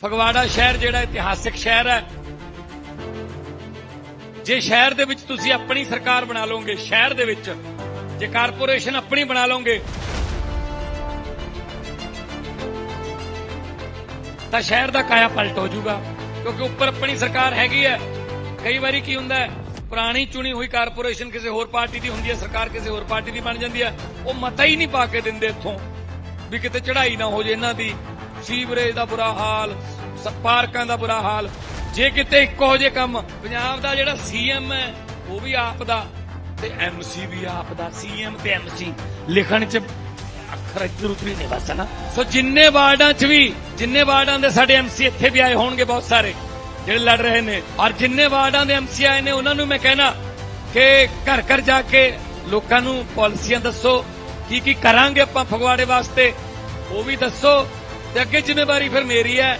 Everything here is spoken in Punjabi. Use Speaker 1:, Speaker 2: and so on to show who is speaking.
Speaker 1: ਫਗਵਾੜਾ ਸ਼ਹਿਰ ਜਿਹੜਾ ਇਤਿਹਾਸਿਕ ਸ਼ਹਿਰ ਹੈ। ਜੇ ਸ਼ਹਿਰ ਦੇ ਵਿੱਚ ਤੁਸੀਂ ਆਪਣੀ ਸਰਕਾਰ ਬਣਾ ਲਓਗੇ, ਸ਼ਹਿਰ ਦੇ ਵਿੱਚ, ਜੇ ਕਾਰਪੋਰੇਸ਼ਨ ਆਪਣੀ ਬਣਾ ਲਓਗੇ, ਤਾਂ ਸ਼ਹਿਰ ਦਾ ਕਾਇਆ ਪਲਟ ਹੋ ਜਾਊਗਾ। ਕਿਉਂਕਿ ਉੱਪਰ ਆਪਣੀ ਸਰਕਾਰ ਹੈਗੀ ਹੈ। ਕਈ ਵਾਰੀ ਕੀ ਹੁੰਦਾ ਹੈ, ਪੁਰਾਣੀ ਚੁਣੀ ਹੋਈ ਕਾਰਪੋਰੇਸ਼ਨ ਕਿਸੇ ਹੋਰ ਪਾਰਟੀ ਦੀ ਹੁੰਦੀ ਹੈ, ਸਰਕਾਰ ਕਿਸੇ ਹੋਰ ਪਾਰਟੀ ਦੀ ਬਣ ਜਾਂਦੀ ਹੈ। ਉਹ ਮਤਾ ਹੀ ਨਹੀਂ ਪਾ ਕੇ ਦਿੰਦੇ ਇੱਥੋਂ ਵੀ ਕਿਤੇ ਚੜ੍ਹਾਈ ਨਾ ਹੋ ਜੇ ਇਹਨਾਂ ਦੀ। ਸੀਵਰੇਜ ਦਾ ਬੁਰਾ ਹਾਲ ਪਾਰਕਾਂ ਦਾ ਬੁਰਾ ਹਾਲ। ਜੇ ਕਿਤੇ ਇੱਕੋ ਜੇ ਕੰਮ ਪੰਜਾਬ ਦਾ ਜਿਹੜਾ ਸੀਐਮ ਹੈ, ਉਹ ਵੀ ਆਪ ਦਾ ਤੇ ਐਮਸੀ ਵੀ ਆਪ ਦਾ ਸੀਐਮ ਤੇ ਐਮਸੀ ਲਿਖਣ ਚ ਅੱਖਰ ਇੱਧਰ ਉੱਧਰ ਨੇ ਬਸ ਨਾ ਸੋ ਜਿੰਨੇ ਵਾਰਡਾਂ ਚ ਵੀ, ਜਿੰਨੇ ਵਾਰਡਾਂ ਦੇ ਸਾਡੇ ਐਮਸੀ ਇੱਥੇ ਵੀ ਆਏ ਹੋਣਗੇ ਬਹੁਤ ਸਾਰੇ, ਜਿਹੜੇ ਲੜ ਰਹੇ ਨੇ। ਔਰ ਜਿੰਨੇ ਵਾਰਡਾਂ ਦੇ ਐਮਸੀ ਆਏ ਨੇ, ਉਹਨਾਂ ਨੂੰ ਮੈਂ ਕਹਿਣਾ ਕਿ ਘਰ ਘਰ ਜਾ ਕੇ ਲੋਕਾਂ ਨੂੰ ਪਾਲਿਸੀਆਂ ਦੱਸੋ, ਕੀ ਕੀ ਕਰਾਂਗੇ ਆਪਾਂ ਫਗਵਾੜੇ ਵਾਸਤੇ, ਉਹ ਵੀ ਦੱਸੋ, ਤੇ ਅੱਗੇ ਜ਼ਿੰਮੇਵਾਰੀ ਫਿਰ ਮੇਰੀ ਹੈ।